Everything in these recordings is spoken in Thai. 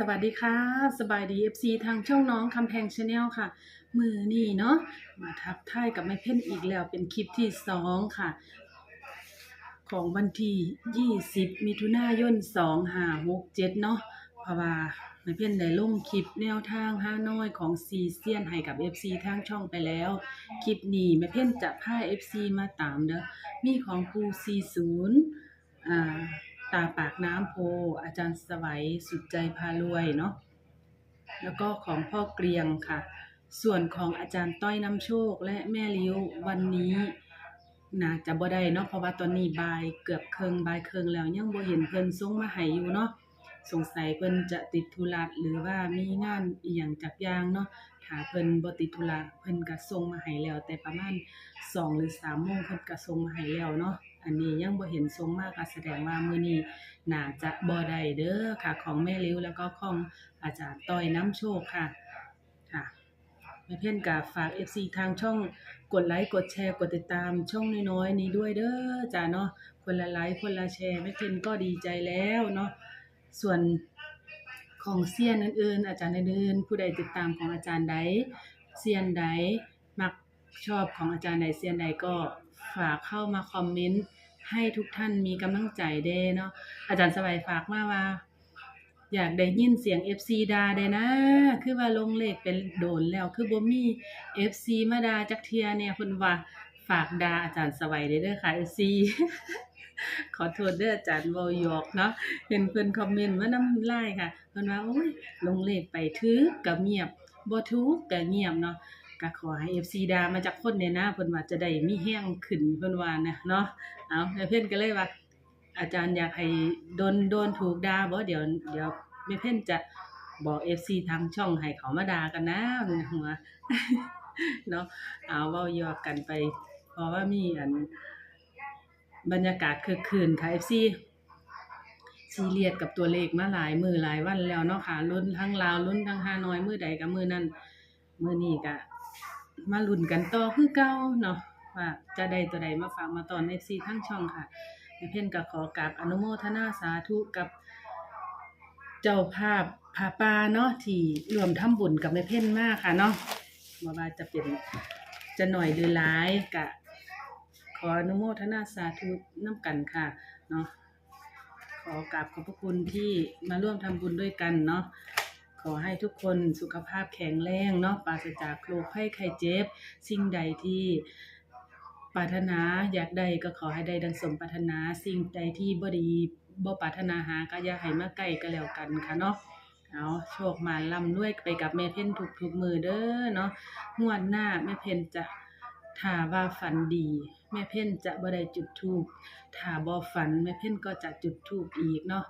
สวัสดีค่ะ สบายดี FC ทางช่องน้องคำแพงชาแนลค่ะ มือนี่เนาะมาทักทายกับแม่เพ่นอีกแล้วเป็นคลิปที่สองค่ะ ของวันที่ 20 มิถุนายน2567 เนาะเพราะว่าแม่เพ่นได้ลงคลิปแนวทางห้าน้อยของซีเซียนให้กับ FC ทางช่องไปแล้ว คลิปนี้แม่เพ่นจะพา FC มาตามเด้อมีของครู40อ่า ตาปากน้ำโพ อาจารย์สวัยสุดใจพารวยเนาะแล้วก็ของพ่อเกรียงค่ะ ส่วนของอาจารย์ต้อยน้ำโชคและแม่ลิ้ววันนี้น่าจะบ่ได้เนาะเพราะว่าตอนนี้บายเกือบเคิงบายเคิงแล้วยังบ่เห็นเพิ่นส่งมาให้อยู่เนาะสงสัยเพิ่นจะติดธุระหรือว่ามีงานอีหยังจักอย่างเนาะ ถ้าเพิ่นบ่ติดธุระเพิ่นก็ส่งมาให้แล้ว แต่ประมาณ2หรือ3โมงเพิ่นก็ส่งมาให้แล้วเนาะอันนี้ยังบ่เห็นส่งมาก็แสดงว่ามื้อนี้น่าจะบ่ได้เด้อค่ะ ของแม่ลิ้วแล้วก็ของอาจารย์ต้อยน้ำโชคค่ะค่ะแม่เพ่นก็ฝาก FC ทางช่องกดไลค์กดแชร์กดติดตามช่องน้อยๆนี้ด้วยเด้อจ้าเนาะคนละไลค์คนละแชร์แม่เพ่นก็ดีใจแล้วเนาะส่วน ของเซียนอื่นๆ อาจารย์อื่นๆผู้ใดติดตามของอาจารย์ใดเซียนใดมักชอบของอาจารย์ใดเซียนใดก็ฝากเข้ามาคอมเมนต์ให้ทุกท่านมีกำลังใจเด้เนาะอาจารย์สบายฝากมาว่า อยากได้ยินเสียง FC ดาเด้นะ คือว่าลงเลขเป็นโดนแล้วคือบ่มี FC มาดาจักเทียเนี่ยเพิ่นว่าฝากดาอาจารย์สวัยเด้อเด้อค่ะ FC ขอโทษเด้ออาจารย์ว้าหยอกเนาะเห็นเพิ่อนคอมเมนต์มาน้ำลายค่ะเพิ่นว่าโอ้ยลงเลขไปถือก็เงียบบ่ถูกก็เงียบเนาะก็ขอให้ FC ดามาจากคนเนี่ยนะเพิ่นว่าจะได้มีแฮงขึ้นเพิ่นว่านะเนาะเอาเพิ่อนก็เลยว่า อาจารย์อยากให้โดนโดนถูกดาบ่เดี๋ยวเดี๋ยวแม่เพิ่นจะบอก FC ทางช่องให้เขามาดากันนะหัวเนาะเอาเว้ายอกกันไป เพราะว่ามีอัน บรรยากาศคึกคืนค่ะ FC ซีเรียสกับตัวเลขมาหลายมือหลายวันแล้วเนาะค่ะลุ้นทั้งลาวลุ้นทั้งฮานอยมือใดก็มื้อนั้นมือนี้ก็มาลุ้นกันต่อคือเก่าเนาะว่าจะได้ตัวใดมาฝากมาตอน FC ทั้งช่องค่ะแม่เพ่นก็ขอกราบอนุโมทนาสาธุกับเจ้าภาพผาปาเนาะที่รวมทำบุญกับแม่เพ่นมากค่ะเนาะบ่ว่าจะเป็นจะหน่อยหรือหลายก็ ขออนุโมทนาสาธุนํกันค่ะเนาะขอกราบขอบพระคุณที่มาร่วมทำบุญด้วยกันเนาะขอให้ทุกคนสุขภาพแข็งแรงเนาะปราศจากโรคภัยไข้เจ็บ สิ่งใดที่ปรารถนาอยากได้ก็ขอให้ได้ดังสมปรารถนา สิ่งใดที่บ่ดีบ่ปรารถนาหาก็อย่าให้มาใกล้ก็แล้วกันค่ะเนาะเอาโชคมาร่ำรวยไปกับแม่เพ็ญทุกๆมือเด้อเนาะงวดหน้าแม่เพ็ญจะ ถ้าว่าฝันดี แม่เพ็ญจะบ่ได้จุดธูปถ้าบ่ฝันแม่เพ่นก็จะจุดธูปอีกเนาะ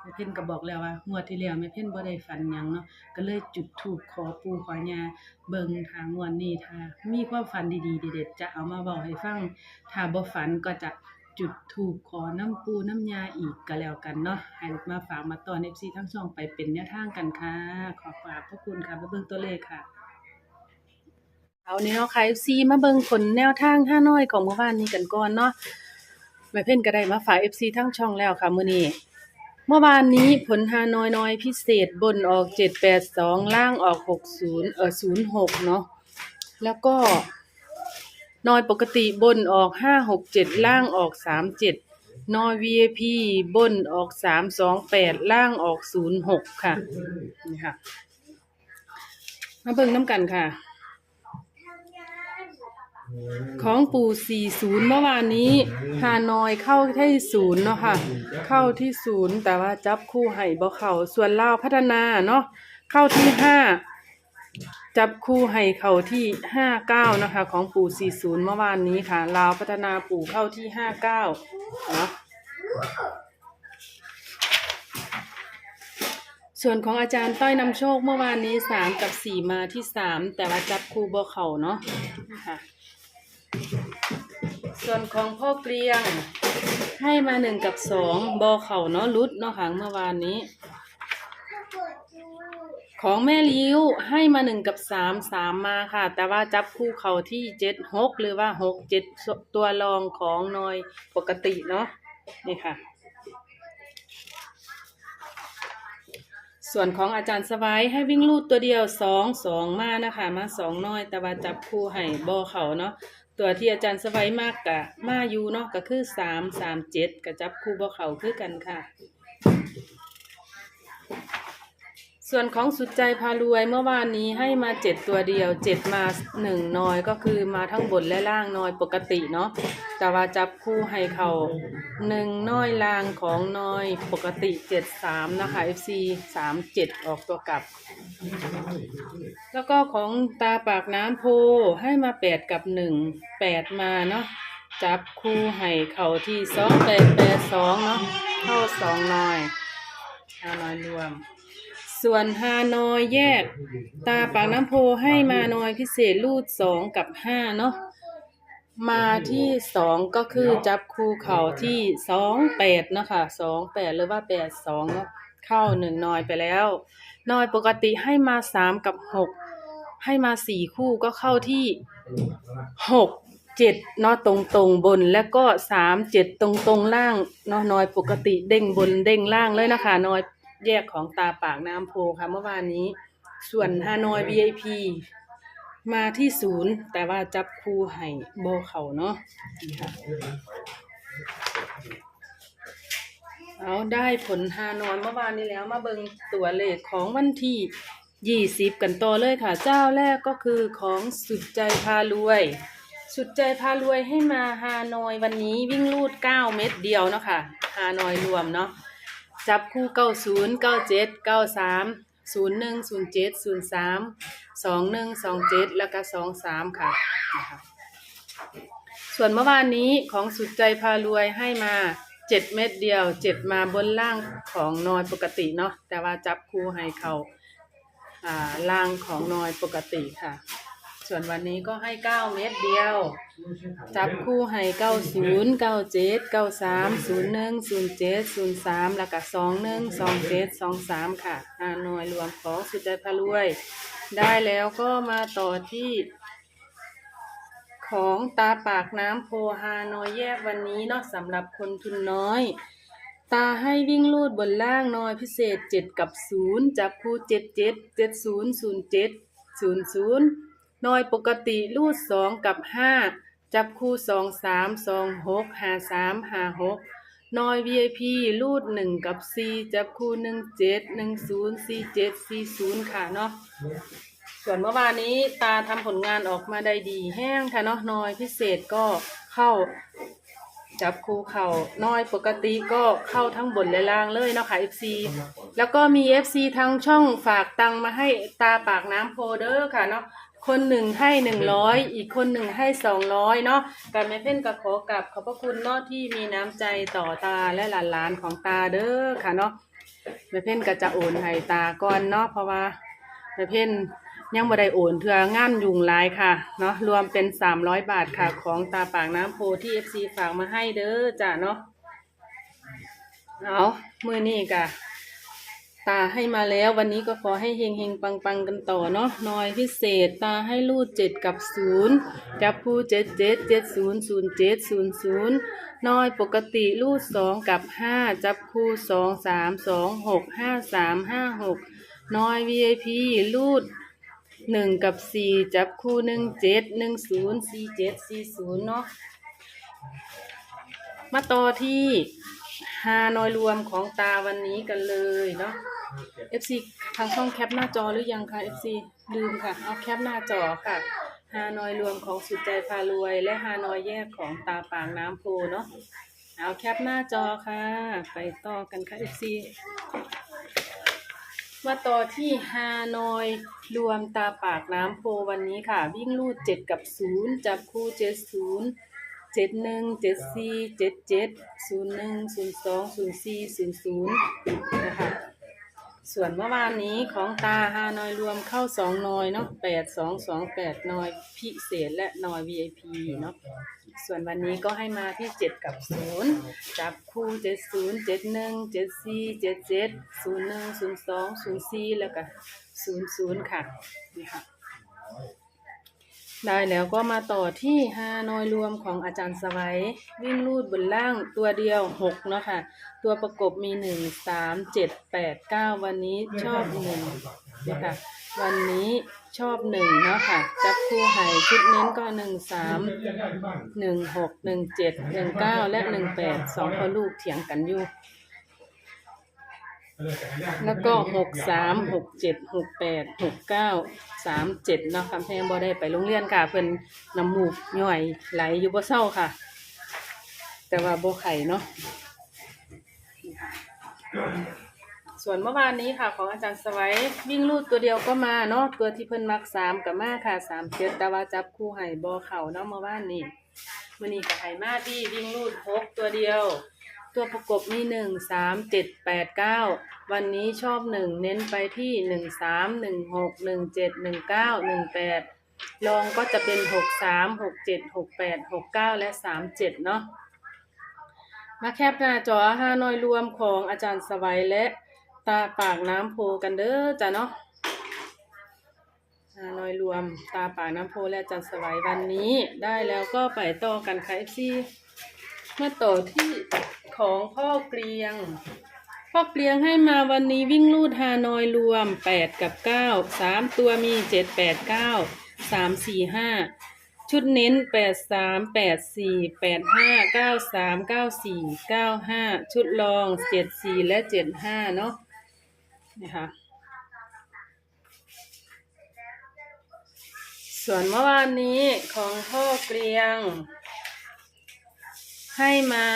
แม่เพ่นก็บอกแล้วว่างวดที่แล้วแม่เพ่นบ่ได้ฝันหยังเนาะก็เลยจุดธูปขอปู่ขอย่าเบิ่งทางวดนี้ถ้ามีความฝันดีๆเด็ดๆจะเอามาเว้าให้ฟังถ้าบ่ฝันก็จะจุดธูปขอน้ำปูน้ำยาอีกก็แล้วกันเนาะให้มาฝากมาตอน FC ทั้งช่องไปเป็นแนวทางกันค่ะ ขอขอบพระคุณค่ะมาเบิ่งตัวเลขค่ะ เอาแนวค่ะ FC มาเบิ่งผลแนวทางห้าน้อยของเมื่อวานนี้กันก่อนเนาะแม่เพ่นก็ได้มาฝาก FC ทั้งช่องแล้วค่ะมื้อนี้เมื่อวานนี้ผลฮานอยน้อยพิเศษบนออก 782 ล่างออก 60 เอ่อ 06 เนาะแล้วก็น้อยปกติบนออก 567 ล่างออก 37 นอย VIP บนออก 328 ล่างออก 06 ค่ะนี่ค่ะ มาเบิ่งน้ำกันค่ะ ของปู่40เมื่อวานนี้ฮานอยเข้าที่ศูนย์เนาะค่ะ เข้าที่ศูนย์แต่ว่าจับคู่ให้บ่เข้าส่วนลาวพัฒนาเนาะเข้าที่ห้าจับคู่ให้เข้าที่ห้าเก้านะคะ ของปู่40เมื่อวานนี้ค่ะลาวพัฒนาปู่เข้าที่ห้าเก้าเนาะส่วนของอาจารย์ต้อยนำโชคเมื่อวานนี้สามกับสี่มาที่สามแต่ว่าจับคู่บ่เข้าเนาะค่ะ ส่วนของพ่อเกลียง ให้มาหนึ่งกับสองบอเข่าเนาะรุดเนาะค่ะเมื่อวานนี้ ของแม่ลิ้วให้มาหนึ่งกับสามสามมาค่ะ แต่ว่าจับคู่เข่าที่เจ็ดหกหรือว่าหกเจ็ดตัวรองของนอยปกติเนาะนี่ค่ะ ส่วนของอาจารย์สบายให้วิ่งลูดตัวเดียวสองสองมานะคะ มาสองน้อย แต่ว่าจับคู่ให้บอเข่าเนาะ ตัวที่อาจารย์สบายมากกะมาอยู่เนาะก็คือสามสามเจ็ดกับจับคู่บ่เขาคือกันค่ะ ส่วนของสุดใจพารวยเมื่อวานนี้ให้มาเจ็ดตัวเดียวเจ็ดมาหนึ่งน้อยก็คือมาทั้งบนและล่างน้อยปกติเนาะแต่ว่าจับคู่ให้เขาหนึ่งน้อยล่างของน้อยปกติเจ็ดสามนะคะ FC สามเจ็ดออกตัวกลับ แล้วก็ของตาปากน้ำโพให้มาแปดกับหนึ่งแปดมาเนาะจับคู่ให้เขาที่สองแปดแปดสองเนาะเข้าสองน้อยห้านอยรวม ส่วนฮานอยแยก ตาปากน้ำโพให้มานอยพิเศษรูดสองกับห้าเนาะมาที่สองก็คือจับคู่เข่าที่สองแปดเนาะค่ะสองแปดหรือว่าแปดสองเนาะเข้าหนึ่งนอยไปแล้วนอยปกติให้มาสามกับหกให้มาสี่คู่ก็เข้าที่หกเจ็ดเนาะตรงตรงบนแล้วก็สามเจ็ดตรงตรงล่างเนาะนอยปกติเด้งบนเด้งล่างเลยนะคะนอย แยกของตาปากน้ำโพค่ะเมื่อวานนี้ ส่วนฮานอย VIP มาที่ศูนย์ แต่ว่าจับคู่ให้โบเขาเนาะนี่ค่ะเอาได้ผลฮานอยเมื่อวานนี้แล้วมาเบิงตัวเลขของวันที่ยี่สิบกันต่อเลยค่ะ เจ้าแรกก็คือของสุดใจพารวย สุดใจพารวยให้มาฮานอยวันนี้วิ่งลูดเก้าเม็ดเดียวเนาะค่ะฮานอยรวมเนาะ จับคู่เก้าศูนย์เก้าเจ็ดเก้าสามศูนย์หนึ่งศูนย์เจ็ดศูนย์สามสองหนึ่งสองเจ็ดแล้วก็สองสามค่ะนะคะส่วนเมื่อวานนี้ของสุดใจพารวยให้มาเจ็ดเม็ดเดียวเจ็ดมาบนล่างของนอยปกติเนาะแต่ว่าจับคู่ให้เขาอ่าล่างของนอยปกติค่ะ ส่วนวันนี้ก็ให้เก้าเม็ดเดียว จับคู่ให้เก้าศูนย์เก้าเจ็ดเก้าสามศูนย์หนึ่งศูนย์เจ็ดศูนย์สามแล้วก็สองหนึ่งสองเจ็ดสองสามค่ะอาหน่วยรวมของสุดใจพารวย ได้แล้วก็มาต่อที่ ของตาปากน้ำโพฮานอยแยกวันนี้เนาะสำหรับคนทุนน้อยตาให้วิ่งลูดบนล่างน้อยพิเศษ 7 กับ 0 จับคู่ 7 7 7 0 0 7 0 0 น่วยปกติรูดสองกับห้าจับคู่สองสามสองหกหาสามหาหกนอย VIP รูดหนึ่งกับสี่จับคู่หนึ่งเจ็ดหนึ่งศูนย์สี่เจ็ดสี่ศูนย์ค่ะเนาะส่วนเมื่อวานนี้ตาทำผลงานออกมาได้ดีแห้งค่ะเนาะนอยพิเศษก็เข้า จับคู่เข่าน้อยปกติก็เข้าทั้งบนและล่างเลยเนาะค่ะ FC แล้วก็มี FC ทั้งช่องฝากตังมาให้ตาปากน้ำโพเดอร์ค่ะเนาะ คนหนึ่งให้หนึ่งร้อยอีกคนหนึ่งให้สองร้อยเนาะการไม่เพ่นกับขอกลับขอบพระคุณเนาะที่มีน้ำใจต่อตาและหลานๆของตาเด้อค่ะเนาะไม่เพ่นก็จะโอนให้ตาก่อนเนาะเพราะว่าไม่เพ่นยังบ่ได้โอนเทืองานยุงหลายค่ะเนาะรวมเป็นสามร้อยบาทค่ะของตาปากน้ำโพที่ FC ฝากมาให้เด้อจ้ะเนาะเอามือนี้กะ ตาให้มาแล้ววันนี้ก็ขอให้เฮงเฮงปังปังกันต่อเนาะน้อยพิเศษตาให้รูดเจ็ดกับศูนย์จับคู่เจ็ดเจ็ดเจ็ดศูนย์ศูนย์เจ็ดศูนย์ศูนย์น้อยปกติรูดสองกับห้าจับคู่สองสามสองหกห้าสามห้าหกน้อย VIP รูดหนึ่งกับสี่จับคู่หนึ่งเจ็ดหนึ่งศูนย์สี่เจ็ดสี่ศูนย์เนาะมาต่อที่ ฮานอยรวมของตาวันนี้กันเลยเนาะ FC ทางช่องแคปหน้าจอหรือยังคะ FC ลืมค่ะ เอาแคปหน้าจอค่ะ ฮานอยรวมของสุดใจพารวย และฮานอยแยกของตาปางน้ำโพเนาะ เอาแคปหน้าจอค่ะ ไปต่อกันค่ะ FC มาต่อที่ฮานอยรวมตาปากน้ำโพวันนี้ค่ะ วิ่งลูดเจ็ดกับศูนย์จับคู่เจ็ดศูนย์ เจ็ดหนึ่งเจ็ดสี่เจ็ดเจ็ดศูนย์หนึ่งศูนย์สองศูนย์สี่ศูนย์ศูนย์นะคะส่วนเมื่อวานนี้ของตาฮานอยรวมเข้าสองนอยเนาะแปดสองสองแปดนอยพิเศษและนอย VIP เนาะส่วนวันนี้ก็ให้มาที่เจ็ดกับศูนย์จับคู่เจ็ดศูนย์เจ็ดหนึ่งเจ็ดสี่เจ็ดเจ็ดศูนย์หนึ่งศูนย์สองศูนย์สี่แล้วก็ศูนย์ศูนย์ค่ะนี่ค่ะ ได้แล้วก็มาต่อที่ฮานอยรวมของอาจารย์สวัยวิ่งลูดบนล่างตัวเดียวหกเนาะค่ะ ตัวประกบมีหนึ่งสามเจ็ดแปดเก้าวันนี้ชอบหนึ่งนะคะวันนี้ชอบหนึ่งเนาะค่ะ จับคู่ใหายชุดเน้นก็หนึ่งสามหนึ่งหกหนึ่งเจ็ดหนึ่งเก้าและหนึ่งแปดสองพ่อลูกเถียงกันอยู่ แล้วก็หกสามหกเจ็ดหกแปดหกเก้าสามเจ็ดเนาะคำแพงบ่ได้ไปโรงเรียนค่ะเพิ่นน้ำมูกย่อยไหลอยู่บ่เศร้าค่ะ แต่ว่าบ่ไข่เนาะส่วนเมื่อวานนี้ค่ะ ของอาจารย์สวัยวิ่งลูดตัวเดียวก็มาเนาะตัวที่เพิ่นมักสามกับมาค่ะสามเจ็ดแต่ว่าจับคู่ให้บ่เข่าเนาะเมื่อวานนี้มื้อนี้ก็ให้มาที่วิ่งลูดหกตัวเดียว ตัวประกบมีหนึ่งสามเจ็ดแปดเก้าวันนี้ชอบหนึ่งเน้นไปที่หนึ่งสามหนึ่งหกหนึ่งเจ็ดหนึ่งเก้าหนึ่งแปดลองก็จะเป็นหกสามหกเจ็ดหกแปดหกเก้าและสามเจ็ดเนาะมาแคปหน้าจอห้าน้อยรวมของอาจารย์สวัยและตาปากน้ำโพกันเด้อจ้ะเนาะห้าน้อยรวมตาปากน้ำโพและอาจารย์สวัยวันนี้ได้แล้วก็ไปต่อกันค่ะเอฟซีมาต่อที่ ของพ่อเกลียง พ่อเกลียงให้มาวันนี้วิ่งลูดฮานอยรวมแปดกับเก้าสามตัวมีเจ็ดแปดเก้าสามสี่ห้าชุดเน้นแปดสามแปดสี่แปดห้าเก้าสามเก้าสี่เก้าห้าชุดรองเจ็ดสี่และเจ็ดห้าเนาะนะคะส่วนเมื่อวานนี้ของพ่อเกลียง ให้มา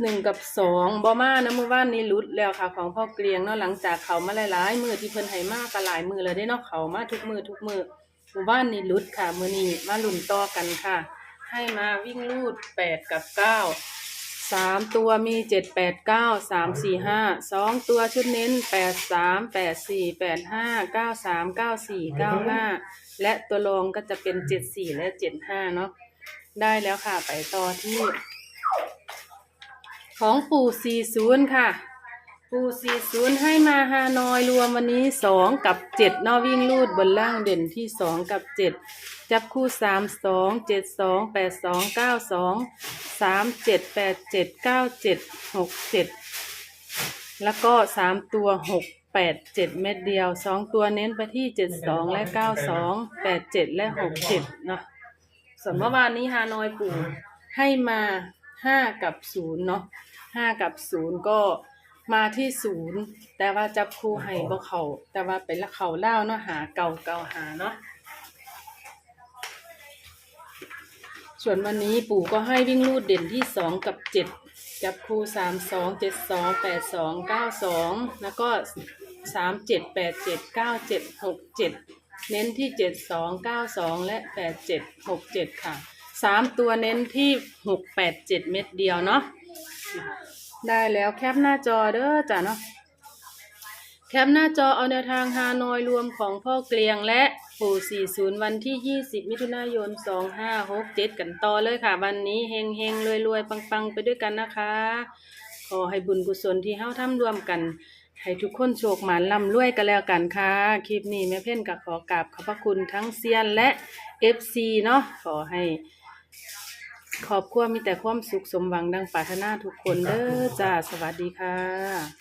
หนึ่งกับสองบอมานะมือว่านนี้หลุดแล้วค่ะ ของพ่อเกลียงเนาะหลังจากเขามาหลายๆมือที่เพิ่นให้มากก็หลายมือเลยได้เนาะเขามาทุกมือทุกมือมู่บ้านนี้หลุดค่ะ มือนี้มาหลุนต่อกันค่ะ ให้มาวิ่งลูดแปดกับเก้าสามตัวมีเจ็ดแปดเก้าสามสี่ห้าสองตัวชุดเน้นแปดสามแปดสี่แปดห้าเก้าสามเก้าสี่เก้าห้าและตัวรองก็จะเป็นเจ็ดสี่และเจ็ดห้าเนาะได้แล้วค่ะไปต่อที่ ของปู่40ค่ะ ปู่40ให้มาฮานอยรวมวันนี้2กับ7นอวิ่งลูดบนล่างเด่นที่2กับ7จับคู่3 2 7 2 8 2 9 2 3 7 8 7 9 7 6 7แล้วก็3ตัว6 8 7เม็ดเดียว2ตัวเน้นไปที่72และ92 87และ67เนาะส่วนเมื่อวานนี้ฮานอยปู่ให้มา ห้ากับศูนย์เนาะห้ากับศูนย์ก็มาที่ศูนย์แต่ว่าจับคู่ให้บ่เขาแต่ว่าเป็นละเขาเล่าเนาะหาเก่าเก่าหาเนาะส่วนวันนี้ปู่ก็ให้วิ่งลูดเด่นที่สองกับเจ็ดจับคู่สามสองเจ็ดสองแปดสองเก้าสองแล้วก็สามเจ็ดแปดเจ็ดเก้าเจ็ดหกเจ็ดเน้นที่เจ็ดสองเก้าสองและแปดเจ็ดหกเจ็ดค่ะ สามตัวเน้นที่หกแปดเจ็ดเม็ดเดียวเนาะได้แล้วแคปหน้าจอเด้อจ้ะเนาะแคปหน้าจอเอาแนวทางฮานอยรวมของพ่อเกลียงและปู่40 วันที่ 20 มิถุนายน 2567 กันต่อเลยค่ะ วันนี้เฮงเฮงรวยรวยปังปังไปด้วยกันนะคะ ขอให้บุญกุศลที่เฮาทำรวมกัน ให้ทุกคนโชคหมานร่ำรวยกันแล้วกันค่ะ คลิปนี้แม่เพ่นก็ขอกราบขอบพระคุณทั้งเซียนและ FC เนาะขอให้ ครอบครัวมีแต่ความสุขสมหวังดังปรารถนาทุกคนเด้อจ้า สวัสดีค่ะ